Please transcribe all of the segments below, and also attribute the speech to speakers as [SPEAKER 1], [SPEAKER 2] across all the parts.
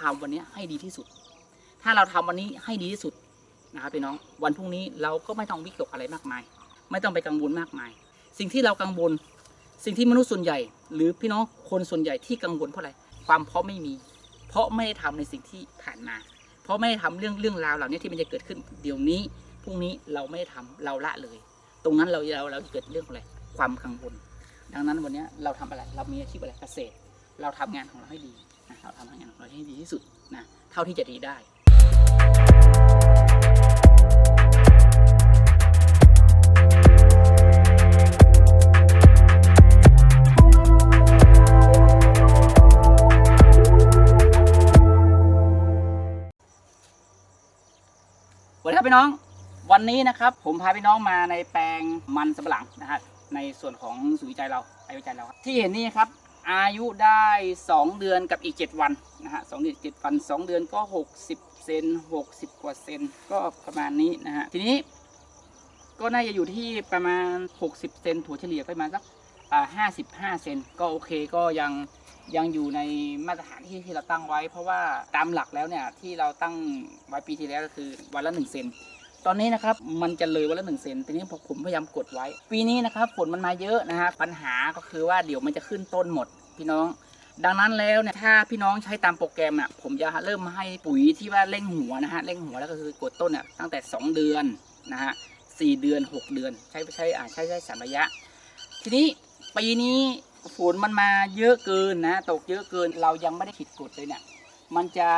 [SPEAKER 1] ทำวันนี้ให้ดีที่สุด ถ้าเราทำวันนี้ให้ดีที่สุดนะครับพี่น้อง วันพรุ่งนี้เราก็ไม่ต้องวิตกอะไรมากมาย ไม่ต้องไปกังวลมากมาย สิ่งที่เรากังวล สิ่งที่มนุษย์ส่วนใหญ่ หรือพี่น้องคนส่วนใหญ่ที่กังวลเพราะอะไร ความเพราะไม่มี เพราะไม่ได้ทำในสิ่งที่ผ่านมา เพราะไม่ได้ทำเรื่องเรื่องราวเหล่านี้ที่มันจะเกิดขึ้นเดี๋ยวนี้ พรุ่งนี้เราไม่ได้ทำเราละเลย ตรงนั้นเราเราเราเกิดเรื่องอะไร ความกังวล ดังนั้นวันนี้เราทำอะไร เรามีอาชีพอะไรเกษตร เราทำงานของเราให้ดี เราทำงานของเราให้ดีที่สุดนะเท่าที่จะดีได้สวัสดีครับพี่น้อง วันนี้นะครับ ผมพาพี่น้องมาในแปลงมันสำปะหลังนะฮะในส่วนของศูนย์วิจัยเราไอวิจัยเราครับที่เห็นนี่ครับ อายุได้ 2 เดือนกับอีก 7 วันนะฮะสองเดือนเจ็ดวัน 2 เดือนก็ 60 เซน 60 กว่าเซนก็ประมาณนี้นะฮะทีนี้ก็น่าจะอยู่ที่ประมาณ 60 เซนถั่วเฉลี่ยก็ประมาณสักอ่า55เซนก็โอเคก็ยังยังอยู่ในมาตรฐานที่ที่เราตั้งไว้ เพราะว่าตามหลักแล้วเนี่ยที่เราตั้งไว้ปีที่แล้วก็คือวันละ1เซนตอนนี้นะครับมันจะเลยวันละหนึ่งเซนทีนี้ผมพยายามกดไว้ ปีนี้นะครับฝนมันมาเยอะนะฮะปัญหาก็คือว่าเดี๋ยวมันจะขึ้นต้นหมด พี่น้อง ดังนั้นแล้วเนี่ยถ้าพี่น้องใช้ตามโปรแกรมอะผมจะเริ่มให้ปุ๋ยที่ว่าเร่งหัวนะฮะเร่งหัวแล้วก็คือกดต้นเนี่ยตั้งแต่ 2 เดือนนะฮะสี่เดือน 6 เดือน ใช้ใช้อ่าใช้ใช้สามระยะ ทีนี้ปีนี้ฝนมันมาเยอะเกินนะ ตกเยอะเกินเรายังไม่ได้ขีดกดเลยเนี่ยมันจะ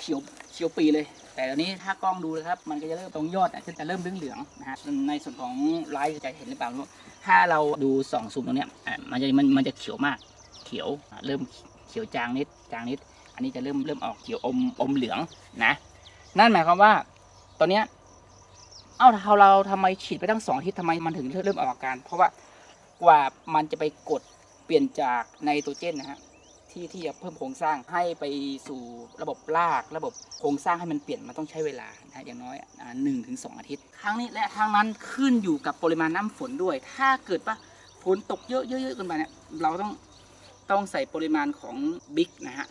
[SPEAKER 1] เขียวเขียวปีเลย แต่ตอนนี้ถ้ากล้องดูนะครับ มันก็จะเริ่มตรงยอดอะจะเริ่มเหลืองๆนะฮะในส่วนของไลท์จะเห็นหรือเปล่าไม่รู้ถ้าเราดูสองซูมตรงเนี้ยมันจะมันมันจะเขียวมาก เขียวเริ่มเขียวจางนิดจางนิด อันนี้จะเริ่มเริ่มออกเขียวอมอมเหลืองนะ นั่นหมายความว่าตอนเนี้ยเอ้าเราเราทำไมฉีดไปตั้งสองอาทิตย์ทำไมมันถึงเริ่มออกอาการ เพราะว่ากว่ามันจะไปกดเปลี่ยนจากไนโตรเจนนะฮะที่ที่จะเพิ่มโครงสร้างให้ไปสู่ระบบรากระบบโครงสร้างให้มันเปลี่ยนมันต้องใช้เวลานะอย่างน้อยหนึ่งถึงสองอาทิตย์ครั้งนี้และทางนั้นขึ้นอยู่กับปริมาณน้ำฝนด้วย ถ้าเกิดว่าฝนตกเยอะๆเยอะๆเกินไปเนี่ยเราต้อง ต้องใส่ปริมาณของบิ๊กนะฮะ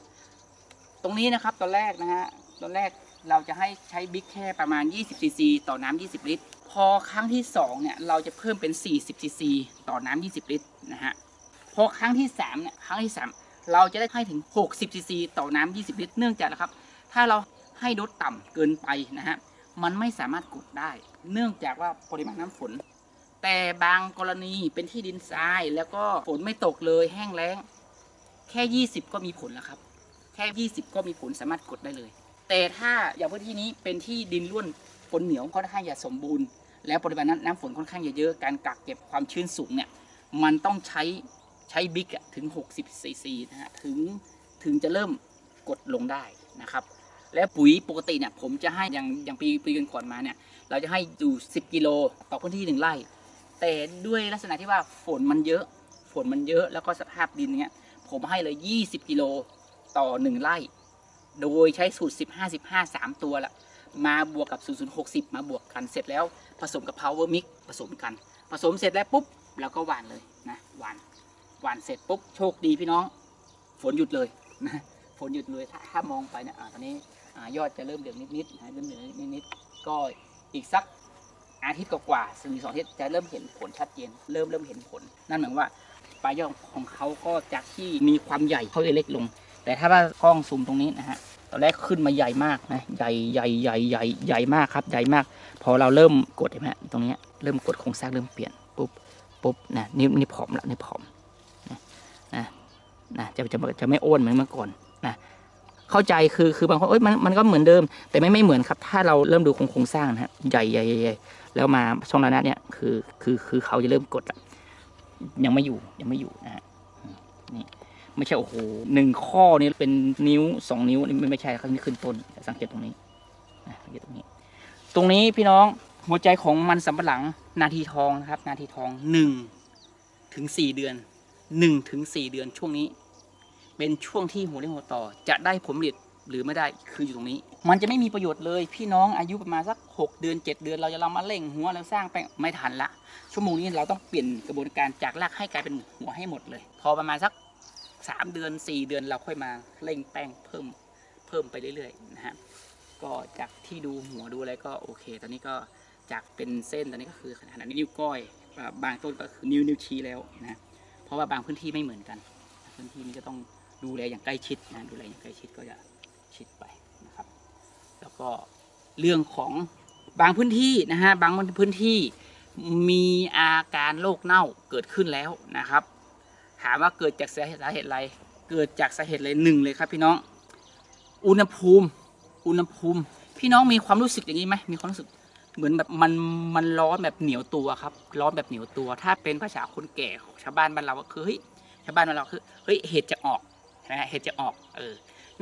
[SPEAKER 1] ตรงนี้นะครับตอนแรกนะฮะตอนแรกเราจะให้ใช้บิ๊กแค่ประมาณ 20ซีซีต่อน้ำ20 ลิตร พอครั้งที่สองเนี่ยเราจะเพิ่มเป็น 40ซีซีต่อน้ำ20 ลิตรนะฮะพอครั้งที่สามเนี่ยครั้งที่สามเราจะได้ให้ถึง 60ซีซีต่อน้ำ20 ลิตร เนื่องจากนะครับ ถ้าเราให้ลดต่ำเกินไปนะฮะมันไม่สามารถกดได้ เนื่องจากว่าปริมาณน้ำฝน แต่บางกรณีเป็นที่ดินทรายแล้วก็ฝนไม่ตกเลยแห้งแล้ง ค่ 20 ก็มีผลแล้วครับ แค่ 20 ก็มีผลสามารถกดได้เลย แต่ถ้าอย่างพื้นที่นี้เป็นที่ดินร่วนฝนเหนียวค่อนข้างจะสมบูรณ์ แล้วปริมาณน้ำฝนค่อนข้างจะเยอะการกักเก็บความชื้นสูงเนี่ยมันต้องใช้ใช้บิ๊กถึง 60ซีซีนะฮะถึงถึงจะเริ่มกดลงได้นะครับ และปุ๋ยปกติเนี่ยผมจะให้อย่างอย่างปีปีก่อนมาเนี่ยเราจะให้อยู่ 10 กิโลต่อพื้นที่หนึ่งไร่ แต่ด้วยลักษณะที่ว่าฝนมันเยอะ ฝนมันเยอะแล้วก็สภาพดินเนี่ย ผมให้เลย 20 กิโลต่อ 1 ไร่ โดยใช้สูตร 15 15 3 ตัวละ มาบวกกับ 0060 มาบวกกันเสร็จแล้วผสมกับ Power Mix ผสมกัน ผสมเสร็จแล้วปุ๊บเราก็หวานเลยนะหวานหวานเสร็จปุ๊บโชคดีพี่น้อง ฝนหยุดเลยนะฝนหยุดเลยถ้าถ้ามองไปเนี่ยอ่าตอนนี้ยอดจะเริ่มเหลืองนิดๆนะเริ่มเหลืองนิดๆก็อีกสักอาทิตย์กว่าๆถึงสองอาทิตย์จะเริ่มเห็นผลชัดเจน เริ่มเริ่มเห็นผล นั่นหมายว่า ปลายยอดของเขาก็จากที่มีความใหญ่เขาจะเล็กลง แต่ถ้าว่ากล้องซูมตรงนี้นะฮะตอนแรกขึ้นมาใหญ่มากนะใหญ่ใหญ่ใหญ่ใหญ่ใหญ่มากครับใหญ่มาก พอเราเริ่มกดเห็นไหมตรงนี้เริ่มกดโครงสร้างเริ่มเปลี่ยนปุ๊บปุ๊บนะนี่นี่ผอมละนี่ผอมนะนะจะจะจะไม่อ้วนเหมือนเมื่อก่อนนะเข้าใจคือคือบางคนเอ้ยมันมันก็เหมือนเดิม แต่ไม่ไม่เหมือนครับ ถ้าเราเริ่มดูโครงโครงสร้างนะฮะใหญ่ใหญ่ใหญ่ใหญ่แล้วมาช่องระนาดเนี่ยคือคือคือเขาจะเริ่มกดละ ยังไม่อยู่ยังไม่อยู่นะฮะนี่ไม่ใช่โอ้โหหนึ่งข้อนี่เป็นนิ้วสองนิ้วนี่ไม่ใช่ครับนี่ขึ้นต้นสังเกตตรงนี้นะสังเกตตรงนี้ ตรงนี้พี่น้องหัวใจของมันสำปะหลังนาทีทองนะครับ นาทีทองหนึ่งถึงสี่เดือนหนึ่งถึงสี่เดือนช่วงนี้ เป็นช่วงที่หัวเลี้ยงหัวต่อจะได้ผลผลิตหรือไม่ได้คืออยู่ตรงนี้ มันจะไม่มีประโยชน์เลย พี่น้องอายุประมาณสักหกเดือนเจ็ดเดือนเราจะเรามาเร่งหัวแล้วสร้างแป้งไม่ทันละชั่วโมงนี้เราต้องเปลี่ยนกระบวนการจากรากให้กลายเป็นหัวให้หมดเลย พอประมาณสักสามเดือนสี่เดือนเราค่อยมาเร่งแป้งเพิ่มเพิ่มไปเรื่อยๆนะฮะก็จากที่ดูหัวดูอะไรก็โอเค ตอนนี้ก็จากเป็นเส้นตอนนี้ก็คือขนาดนิ้วก้อยบางต้นก็คือนิ้วนิ้วชี้แล้วนะเพราะว่าบางพื้นที่ไม่เหมือนกัน พื้นที่นี้ก็ต้องดูแลอย่างใกล้ชิดนะดูแลอย่างใกล้ชิดก็จะชิดไป แล้วก็เรื่องของบางพื้นที่นะฮะบางพื้นที่มีอาการโรคเน่าเกิดขึ้นแล้วนะครับ ถามว่าเกิดจากสาเหตุอะไร เกิดจากสาเหตุอะไรหนึ่งเลยครับ พี่น้อง อุณหภูมิ อุณหภูมิ พี่น้องมีความรู้สึกอย่างนี้ไหมมีความรู้สึกเหมือนแบบมันมันร้อนแบบเหนียวตัวครับ ร้อนแบบเหนียวตัว ถ้าเป็นภาษาคนแก่ของชาวบ้านบ้านเราก็คือเฮ้ยชาวบ้านบ้านเราคือเฮ้ยเห็ดจะออกนะฮะเห็ดจะออกเออ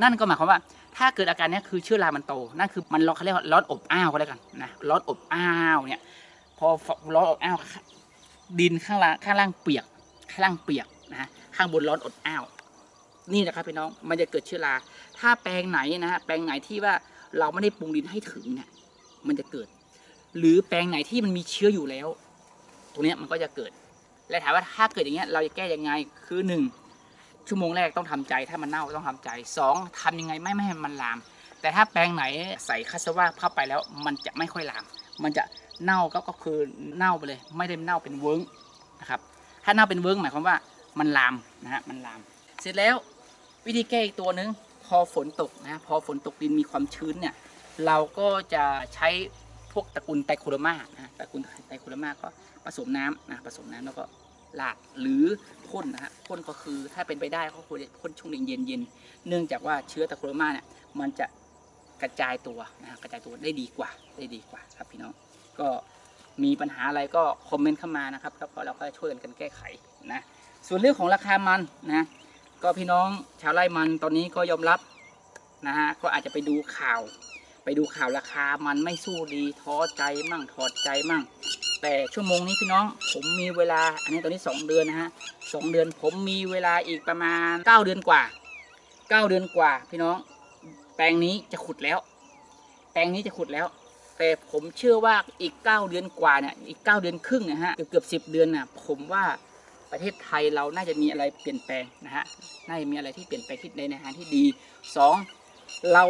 [SPEAKER 1] นั่นก็หมายความว่า ถ้าเกิดอาการนี้คือเชื้อรามันโต นั่นคือมันร้อนเขาเรียกว่าร้อนอบอ้าวก็แล้วกันนะ ร้อนอบอ้าวเนี่ย พอร้อนอบอ้าวดินข้างล่างข้างล่างเปียก ข้างล่างเปียกนะข้างบนร้อนอบอ้าว นี่นะครับพี่น้อง มันจะเกิดเชื้อรา ถ้าแปลงไหนนะฮะ แปลงไหนที่ว่าเราไม่ได้ปรุงดินให้ถึงเนี่ย มันจะเกิด หรือแปลงไหนที่มันมีเชื้ออยู่แล้ว ตรงนี้มันก็จะเกิด และถามว่าถ้าเกิดอย่างเงี้ย เราจะแก้ยังไง คือหนึ่ง ชั่วโมงแรกต้องทำใจถ้ามันเน่าต้องทำใจสองทำยังไงไม่ไม่ให้มันลาม แต่ถ้าแปลงไหนใส่คาสวาเข้าไปแล้วมันจะไม่ค่อยลาม มันจะเน่าก็ก็คือเน่าไปเลย ไม่ได้เน่าเป็นเวิ้งนะครับถ้าเน่าเป็นเวิ้งหมายความว่ามันลามนะฮะมันลาม เสร็จแล้ววิธีแก้อีกตัวหนึงพอฝนตกนะพอฝนตกดินมีความชื้นเนี่ยเราก็จะใช้พวกตระกูลไตโคโดมานะตระกูลไตโคโดมาก็ผสมน้ำนะผสมน้ำแล้วก็ หลาดหรือพ่นนะฮะพ่นก็คือถ้าเป็นไปได้ก็ควรจะพ่นช่วงเย็นเย็นเนื่องจากว่าเชื้อตะโครมาเนี่ยมันจะกระจายตัวนะฮะกระจายตัวได้ดีกว่าได้ดีกว่าครับพี่น้องก็มีปัญหาอะไรก็คอมเมนต์เข้ามานะครับแล้วก็เราก็ช่วยกันแก้ไขนะส่วนเรื่องของราคามันนะก็พี่น้องชาวไร่มันตอนนี้ก็ยอมรับนะฮะก็อาจจะไปดูข่าว ไปดูข่าวราคามันไม่สู้ดีท้อใจมั่งถอดใจมั่ง แต่ชั่วโมงนี้พี่น้องผมมีเวลา อันนี้ตอนนี้ 2 เดือนนะฮะสองเดือนผมมีเวลาอีกประมาณ 9 เดือนกว่า 9 เดือนกว่า พี่น้อง แปลงนี้จะขุดแล้ว แปลงนี้จะขุดแล้ว แต่ผมเชื่อว่าอีก 9 เดือนกว่าเนี่ยอีก 9 เดือนครึ่งนะฮะเกือบเกือบสิเดือนน่ะผมว่าประเทศไทยเราน่าจะมีอะไรเปลี่ยนแปลงนะฮะน่าจะมีอะไรที่เปลี่ยนแปลงที่ในในทางที่ดีสองเรา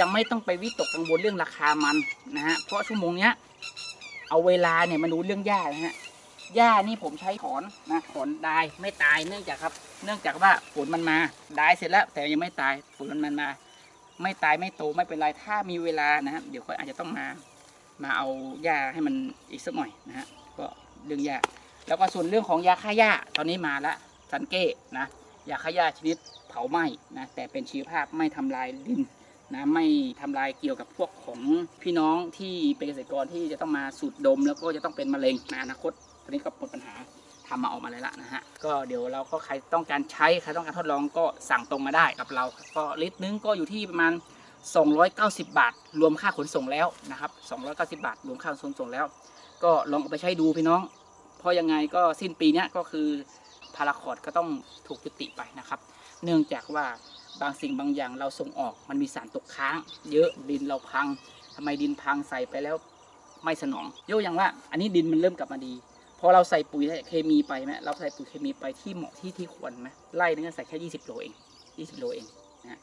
[SPEAKER 1] ยังไม่ต้องไปวิตกกังวลเรื่องราคามันนะฮะเพราะชั่วโมงเนี้ย เอาเวลาเนี่ยมาดูเรื่องหญ้านะฮะหญ้านี่ผมใช้ถอนนะถอนได้ไม่ตายเนื่องจากครับ เนื่องจากว่าฝนมันมาได้เสร็จแล้ว แต่ยังไม่ตายฝนมันมา ไม่ตายไม่โตไม่เป็นไรถ้ามีเวลานะฮะเดี๋ยวค่อยอาจจะต้องมา มาเอาหญ้าให้มันอีกสักหน่อยนะฮะก็เรื่องหญ้าแล้วก็ส่วนเรื่องของยาฆ่าหญ้าตอนนี้มาละซันเก้นะยาฆ่าหญ้าชนิดเผาไหม้นะแต่เป็นชีวภาพไม่ทำลายดิน นะไม่ทำลายเกี่ยวกับพวกของพี่น้องที่เป็นเกษตรกรที่จะต้องมาสูดดม แล้วก็จะต้องเป็นมะเร็งในอนาคตตอนนี้ก็หมดปัญหาทำมาออกมาเลยละนะฮะ ก็เดี๋ยวเราก็ใครต้องการใช้ใครต้องการทดลองก็สั่งตรงมาได้กับเรา ก็ลิตรนึงก็อยู่ที่ประมาณ 290 บาท รวมค่าขนส่งแล้วนะครับ290 บาท รวมค่าขนส่งแล้ว ก็ลองเอาไปใช้ดูพี่น้อง เพราะยังไงก็สิ้นปีนี้ก็คือพาราคอร์ดก็ต้องถูกยุติไปนะครับ เนื่องจากว่า บางสิ่งบางอย่างเราส่งออกมันมีสารตกค้าง เยอะดินเราพังทำไมดินพังใส่ไปแล้วไม่สนองยกอย่างว่า อันนี้ดินมันเริ่มกลับมาดีพอเราใส่ปุ๋ยเคมีไปไหมเราใส่ปุ๋ยเคมีไปที่เหมาะที่ที่ควรไหมไล่นึงก็ใส่แค่ 20 โลเอง 20 โลเองนะ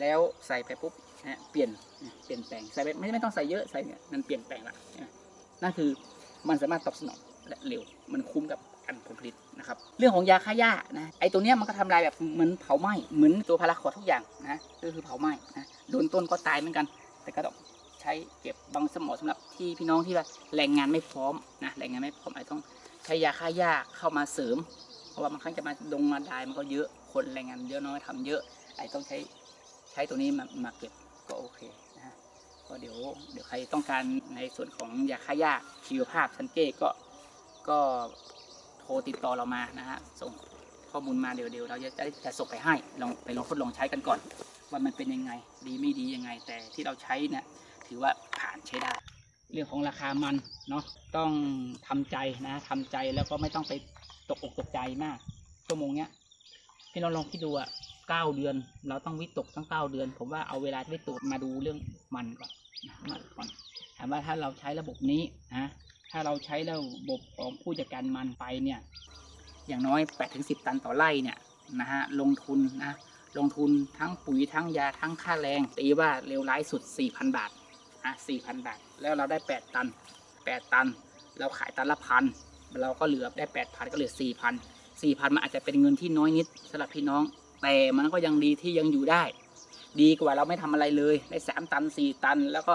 [SPEAKER 1] แล้วใส่ไปปุ๊บนะเปลี่ยนนะเปลี่ยนแปลงใส่ไปไม่ไม่ต้องใส่เยอะใส่เนี่ยมันเปลี่ยนแปลงละนะนั่นคือมันสามารถตอบสนองและเร็วมันคุ้มกับ การผลผลิตนะครับเรื่องของยาฆ่าหญ้านะไอตัวเนี้ยมันก็ทำลายแบบเหมือนเผาไหม้เหมือนตัวพาราคอดทุกอย่างนะก็คือเผาไหม้นะโดนต้นก็ตายเหมือนกัน แต่ก็ต้องใช้เก็บบางสมอสำหรับที่พี่น้องที่ว่าแรงงานไม่พร้อมนะแรงงานไม่พร้อมอาจต้องใช้ยาฆ่าหญ้าเข้ามาเสริม เพราะว่าบางครั้งจะมาดงมาดายมันก็เยอะคนแรงงานเยอะน้อยทำเยอะไอต้องใช้ใช้ตัวนี้มามาเก็บก็โอเคนะฮะก็เดี๋ยวเดี๋ยวใครต้องการในส่วนของยาฆ่าหญ้าชีวภาพซันเก้ก็ก็ ติดต่อเรามานะฮะส่งข้อมูลมาเดี๋ยวเดี๋ยวเราจะจะจะส่งไปให้ลองไปลองทดลองใช้กันก่อน ว่ามันเป็นยังไง ดีไม่ดียังไง แต่ที่เราใช้เนี่ยถือว่าผ่านใช้ได้ เรื่องของราคามันเนาะต้องทำใจนะทำใจแล้วก็ไม่ต้องไปตกอกตกใจมากชั่วโมงเนี้ยพี่น้องลองคิดดูอะเก้าเดือน เราต้องวิตกตั้งเก้าเดือน ผมว่าเอาเวลาที่วิตกมาดูเรื่องมันก่อนนะมันก่อนถามว่าถ้าเราใช้ระบบนี้นะ ถ้าเราใช้ระบบของผู้จัดการมันไปเนี่ย อย่างน้อย8ถึง10 ตันต่อไร่เนี่ยนะฮะลงทุนนะลงทุนทั้งปุ๋ยทั้งยาทั้งค่าแรงตีว่าเร็วร้ายสุด 4,000 บาทอะ4,000 บาท แล้วเราได้ 8 ตัน 8 ตัน เราขายตันละพันเราก็เหลือได้ 8,000 ก็เหลือ 4,000 4,000 มันอาจจะเป็นเงินที่น้อยนิดสำหรับพี่น้อง แต่มันก็ยังดีที่ยังอยู่ได้ ดีกว่าเราไม่ทำอะไรเลยได้ 3 ตัน 4 ตัน แล้วก็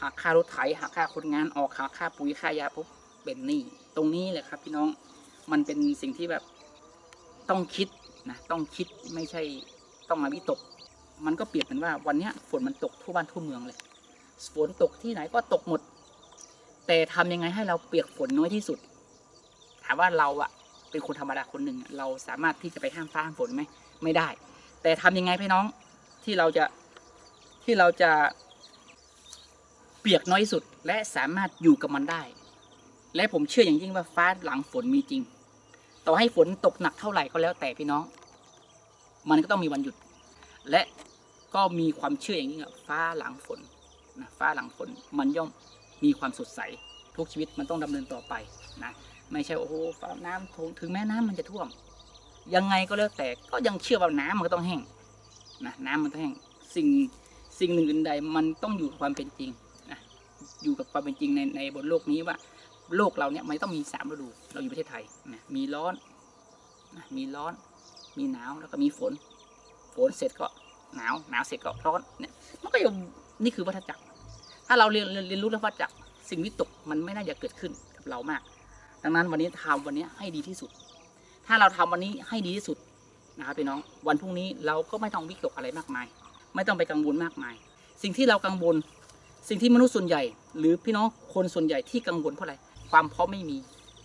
[SPEAKER 1] หักค่ารถไถหักค่าคนงานออกหักค่าปุ๋ยค่ายาปุ๊บเป็นหนี้ตรงนี้แหละครับ พี่น้องมันเป็นสิ่งที่แบบต้องคิดนะต้องคิดไม่ใช่ต้องมาวิตก มันก็เปรียบเหมือนว่าวันนี้ฝนมันตกทั่วบ้านทั่วเมืองเลยฝนตกที่ไหนก็ตกหมด แต่ทำยังไงให้เราเปียกฝนน้อยที่สุด ถามว่าเราอะเป็นคนธรรมดาคนหนึ่งเราสามารถที่จะไปห้ามฟ้าห้ามฝนไหมไม่ได้ แต่ทำยังไงพี่น้องที่เราจะที่เราจะ เปียกน้อยสุดและสามารถอยู่กับมันได้ และผมเชื่ออย่างยิ่งว่าฟ้าหลังฝนมีจริง ต่อให้ฝนตกหนักเท่าไหร่ก็แล้วแต่พี่น้อง มันก็ต้องมีวันหยุด และก็มีความเชื่ออย่างยิ่งว่าฟ้าหลังฝนนะฟ้าหลังฝนมันย่อมมีความสดใส ทุกชีวิตมันต้องดำเนินต่อไปนะไม่ใช่โอ้โหฟ้าน้ำท่วมถึงแม้น้ำมันจะท่วม ยังไงก็แล้วแต่ก็ยังเชื่อว่าน้ำมันก็ต้องแห้งนะน้ำมันต้องแห้งสิ่งสิ่งหนึ่งอื่นใดมันต้องอยู่ความเป็นจริง อยู่กับความเป็นจริงในในบนโลกนี้ว่า โลกเราเนี่ยมันต้องมีสามฤดู เราอยู่ประเทศไทยนะมีร้อนนะมีร้อน มีหนาวแล้วก็มีฝน ฝนเสร็จก็หนาวหนาวเสร็จก็ร้อนเนี่ยมันก็ยังนี่คือวัฏจักร ถ้าเราเรียนเรียนเรียนรู้เรื่องวัฏจักร สิ่งวิตกมันไม่น่าจะเกิดขึ้นกับเรามาก ดังนั้นวันนี้ทำวันนี้ให้ดีที่สุด ถ้าเราทำวันนี้ให้ดีที่สุดนะครับพี่น้อง วันพรุ่งนี้เราก็ไม่ต้องวิตกอะไรมากมาย ไม่ต้องไปกังวลมากมาย สิ่งที่เรากังวล สิ่งที่มนุษย์ส่วนใหญ่ หรือพี่น้องคนส่วนใหญ่ที่กังวลเพราะอะไรความเพร้อไม่มี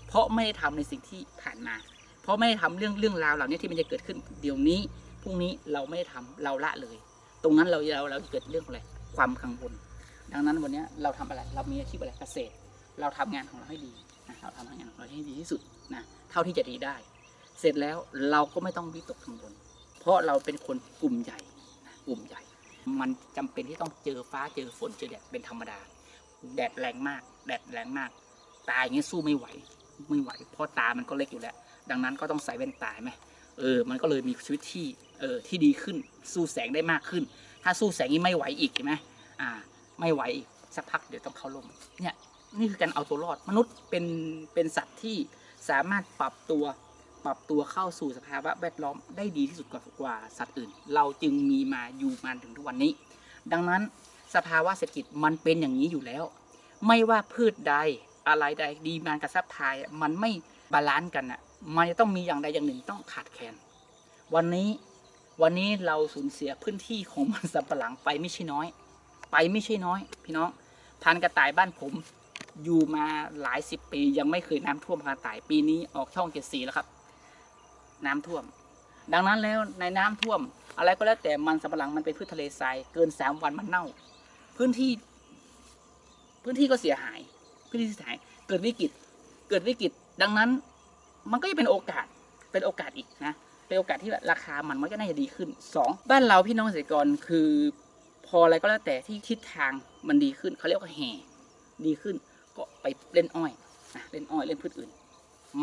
[SPEAKER 1] เพราะไม่ได้ทำในสิ่งที่ผ่านมา เพราะไม่ได้ทำเรื่องเรื่องราวเหล่านี้ที่มันจะเกิดขึ้นเดี๋ยวนี้พรุ่งนี้เราไม่ได้ทำเราละเลย ตรงนั้นเราเราเราเกิดเรื่องอะไรความกังวลดังนั้นวันนี้เราทำอะไรเรามีอาชีพอะไรเกษตร เราทำงานของเราให้ดีนะเราทำงานของเราให้ดีที่สุดนะเท่าที่จะดีได้ เสร็จแล้วเราก็ไม่ต้องวิตกกังวลเพราะเราเป็นคนกลุ่มใหญ่กลุ่มใหญ่ มันจำเป็นที่ต้องเจอฟ้าเจอฝนเจอแดดเป็นธรรมดา แดดแรงมาก แดดแรงมาก ตาอย่างนี้สู้ไม่ไหว ไม่ไหว เพราะตามันก็เล็กอยู่แล้ว ดังนั้นก็ต้องใส่แว่นตาไหมเออ มันก็เลยมีชีวิตที่เออที่ดีขึ้น สู้แสงได้มากขึ้น ถ้าสู้แสงนี้ไม่ไหวอีกเห็นไหมอ่า ไม่ไหวอีกสักพักเดี๋ยวต้องเข้าร่มเนี่ยนี่คือการเอาตัวรอด มนุษย์เป็นเป็นสัตว์ที่สามารถปรับตัว ปรับตัวเข้าสู่สภาวะแวดล้อมได้ดีที่สุดกว่ากว่าสัตว์อื่น เราจึงมีมาอยู่มาถึงทุกวันนี้ ดังนั้นสภาวะเศรษฐกิจมันเป็นอย่างนี้อยู่แล้ว ไม่ว่าพืชใดอะไรใดดีมานกับซัพพลายมันไม่บาลานซ์กันอะมันจะต้องมีอย่างใดอย่างหนึ่งต้องขาดแคลนวันนี้วันนี้เราสูญเสียพื้นที่ของมันสำปะหลังไปไม่ใช่น้อย ไปไม่ใช่น้อย พี่น้องพันกระต่ายบ้านผมอยู่มาหลายสิบปียังไม่เคยน้ำท่วมพันกระต่ายปีนี้ออกช่องเจ็ดสีแล้วครับ น้ำท่วม ดังนั้นแล้วในน้ำท่วม อะไรก็แล้วแต่มันสำปะหลังมันเป็นพืชทะเลทรายเกินสามวันมันเน่า พื้นที่ พื้นที่ก็เสียหาย พื้นที่เสียหาย เกิดวิกฤต เกิดวิกฤต ดังนั้น มันก็จะเป็นโอกาส เป็นโอกาสอีกนะ เป็นโอกาสที่ราคามันมันก็น่าจะดีขึ้นสองบ้านเราพี่น้องเกษตรกรคือพออะไรก็แล้วแต่ที่ทิศทางมันดีขึ้นเขาเรียกว่าแห่ดีขึ้นก็ไปเล่นอ้อยนะเล่นอ้อยเล่นพืชอื่น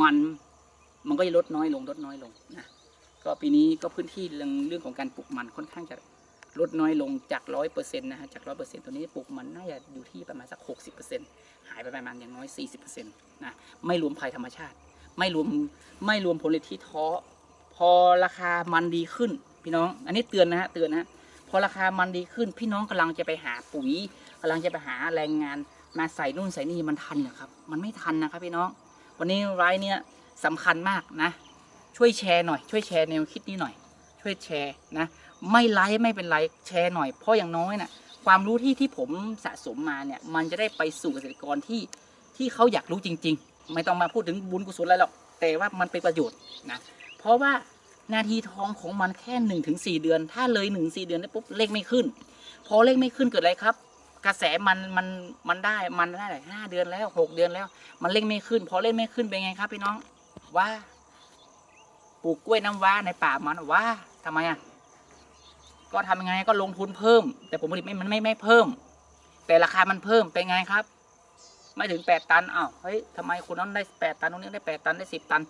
[SPEAKER 1] มัน มันก็จะลดน้อยลงลดน้อยลงนะก็ปีนี้ก็พื้นที่เรื่องเรื่องของการปลูกมันค่อนข้างจะลดน้อยลงจากร้อยเปอร์เซ็นต์นะฮะจากร้อยเปอร์เซ็นต์ตัวนี้ปลูกมันน่าจะอยู่ที่ประมาณสักหกสิบเปอร์เซ็นต์หายไปประมาณอย่างน้อยสี่สิบเปอร์เซ็นต์นะไม่รวมภัยธรรมชาติ ไม่รวมไม่รวมผลผลิตที่ท้อพอราคามันดีขึ้น พี่น้อง อันนี้เตือนนะฮะเตือนนะฮะพอราคามันดีขึ้น พี่น้องกำลังจะไปหาปุ๋ยกำลังจะไปหาแรงงานมาใส่นู่นใส่นี่มันทันเหรอครับ มันไม่ทันนะครับพี่น้อง วันนี้ไลฟ์เนี่ย สำคัญมากนะ ช่วยแชร์หน่อย ช่วยแชร์แนวคิดนี้หน่อย ช่วยแชร์นะ ไม่ไลฟ์ไม่เป็นไรแชร์หน่อย เพราะอย่างน้อยนะ่ะความรู้ที่ที่ผมสะสมมาเนี่ย มันจะได้ไปสู่เกษตรกรที่ที่เขาอยากรู้จริง ๆ ไม่ต้องมาพูดถึงบุญกุศลอะไรหรอก แต่ว่ามันเป็นประโยชน์นะ เพราะว่านาทีทองของมันแค่หนึ่งถึงสี่เดือน ถ้าเลยหนึ่งสี่เดือนได้ปุ๊บเลขไม่ขึ้น พอเลขไม่ขึ้นเกิดอะไรครับ กระแสมันมันมันได้มันได้หลายห้าเดือนแล้วหกเดือนแล้ว มันเล่งไม่ขึ้น พอเล่งไม่ขึ้นเป็นไงครับพี่น้อง ว่าปลูกกล้วยน้ำว้าในป่ามันว่าทำไมอะก็ทำยังไงก็ลงทุนเพิ่ม แต่ผลผลิตไม่มันไม่ไม่เพิ่ม แต่ราคามันเพิ่มเป็นไงครับ ไม่ถึงแปดตันอ้าวเฮ้ยทำไมคนนั้นได้แปดตันคนนี้ได้แปดตันได้สิบตัน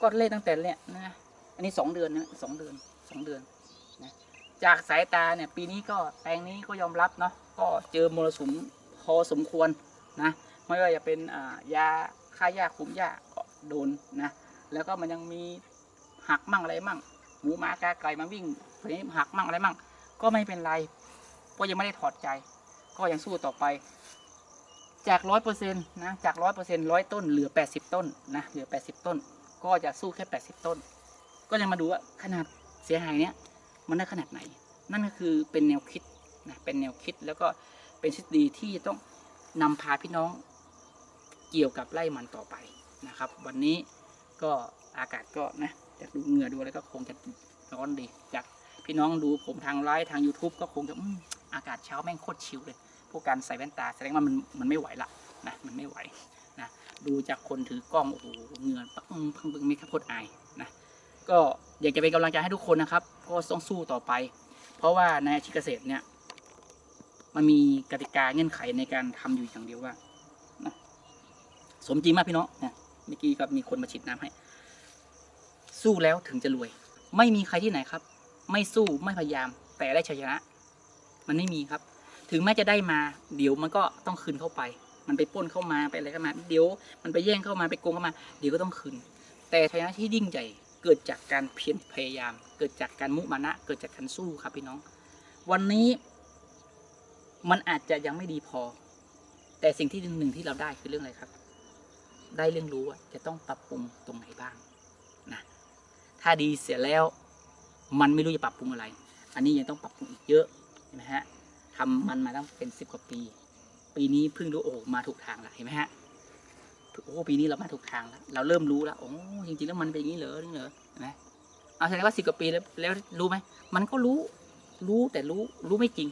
[SPEAKER 1] ก็เล่ตั้งแต่เนี่ยนะอันนี้สองเดือนนะสองเดือนสองเดือนจากสายตาเนี่ยปีนี้ก็แปลงนี้ก็ยอมรับเนาะก็เจอมรสุมพอสมควรนะไม่ว่าจะเป็นยาฆ่าหญ้าคุมหญ้าก โดนนะแล้วก็มันยังมีหักมั่งอะไรมั่งหมูหมากาไก่มาวิ่งเพนี้หักมั่งอะไรมั่ง ก็ไม่เป็นไรก็ยังไม่ได้ถอดใจ ก็ยังสู้ต่อไป จากร้อยเปอร์เซ็นต์นะจากร้อยเปอร์เซ็นต์ร้อยต้นเหลือแปดสิบต้นนะเหลือแปดสิบต้น ก็จะสู้แค่แปดสิบต้น ก็ยังมาดูว่าขนาดเสียหายเนี้ยมันได้ขนาดไหน นั่นก็คือเป็นแนวคิดนะเป็นแนวคิดแล้วก็เป็นทฤษฎีที่ต้องนำพาพี่น้องเกี่ยวกับไร่มันต่อไป นะครับ วันนี้ก็อากาศก็นะจากดูเหงื่อดูอะไรก็คงจะร้อนดี จากพี่น้องดูผมทางไลฟ์ทาง YouTube ก็คงจะอืมอากาศเช้าแม่งโคตรชิลเลย พวกการใส่แว่นตาแสดงว่ามันมันไม่ไหวละนะมันไม่ไหวนะดูจากคนถือกล้องโอ้โหเหงื่อปังพังพึงมีแค่โคตรอายนะก็อยากจะเป็นกำลังใจให้ทุกคนนะครับ ก็ต้องสู้ต่อไป เพราะว่าในอาชีพเกษตรเนี่ยมันมีกติกาเงื่อนไขในการทำอยู่อย่างเดียวว่านะสมจริงมากพี่น้องนะ เมื่อกี้ก็มีคนมาฉีดน้ำให้ สู้แล้วถึงจะรวย ไม่มีใครที่ไหนครับ ไม่สู้ไม่พยายาม แต่ได้ชัยชนะ มันไม่มีครับ ถึงแม้จะได้มา เดี๋ยวมันก็ต้องคืนเข้าไป มันไปป้นเข้ามาไปอะไรเข้ามา เดี๋ยวมันไปแย่งเข้ามาไปโกงเข้ามา เดี๋ยวก็ต้องคืน แต่ชัยชนะที่ยิ่งใหญ่เกิดจากการเพียรพยายาม เกิดจากการมุมานะ เกิดจากการสู้ครับพี่น้อง วันนี้มันอาจจะยังไม่ดีพอ แต่สิ่งที่หนึ่งที่เราได้คือเรื่องอะไรครับ ได้เรื่องรู้ว่าจะต้องปรับปรุงตรงไหนบ้างนะถ้าดีเสียแล้วมันไม่รู้จะปรับปรุงอะไร อันนี้ยังต้องปรับปรุงอีกเยอะเห็นไหมฮะทำมันมาตั้งเป็นสิบกว่าปี ปีนี้เพิ่งรู้โอ้มาถูกทางแล้วเห็นไหมฮะโอ้ปีนี้เรามาถูกทางแล้ว เราเริ่มรู้แล้วโอ้จริงๆแล้วมันเป็นอย่างนี้เหรอนี่เหรอเห็นไหมเอาแสดงว่าสิบกว่าปีแล้วแล้วรู้ไหมมันก็รู้รู้แต่รู้รู้ไม่จริง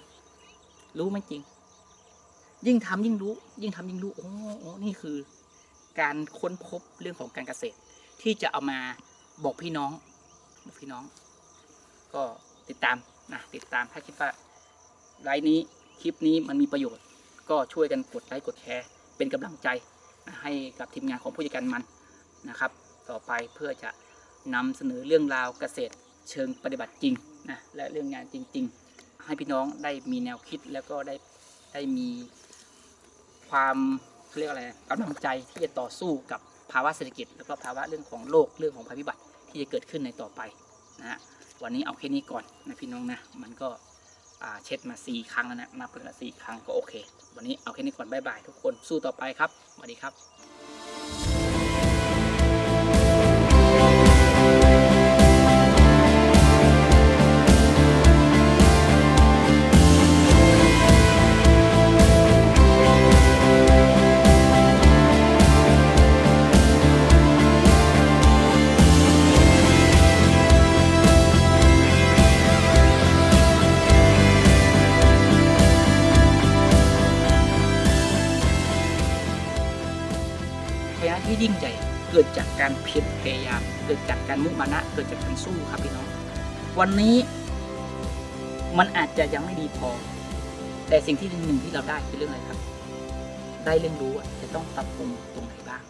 [SPEAKER 1] รู้ไม่จริง ยิ่งทำยิ่งรู้ ยิ่งทำยิ่งรู้โอ้โอ้นี่คือ การค้นพบเรื่องของการเกษตร ที่จะเอามาบอกพี่น้องบอกพี่น้อง ก็ติดตามนะติดตามถ้าคิดว่าไลฟ์นี้คลิปนี้มันมีประโยชน์ ก็ช่วยกันกดไลค์กดแชร์ เป็นกำลังใจให้กับทีมงานของผู้จัดการมันนะครับ ต่อไปเพื่อจะนำเสนอเรื่องราวเกษตร เชิงปฏิบัติจริงนะและเรื่องงานจริง ๆ ให้พี่น้องได้มีแนวคิดแล้วก็ได้ได้มีความ เรียกอะไรกำลังใจที่จะต่อสู้กับภาวะเศรษฐกิจ แล้วก็ภาวะเรื่องของโลกเรื่องของภัยพิบัติที่จะเกิดขึ้นในต่อไปนะฮะวันนี้เอาแค่นี้ก่อนนะพี่น้องนะมันก็เช็ดมาสี่ครั้งแล้วนะนับเป็นละสี่ครั้งก็โอเค วันนี้เอาแค่นี้ก่อนบายบายทุกคนสู้ต่อไปครับสวัสดีครับ สู้ครับพี่น้อง วันนี้มันอาจจะยังไม่ดีพอ แต่สิ่งที่หนึ่งที่เราได้คือเรื่องอะไรครับ ได้เรื่องรู้ว่าจะต้องปรับปรุงตรงไหนบ้าง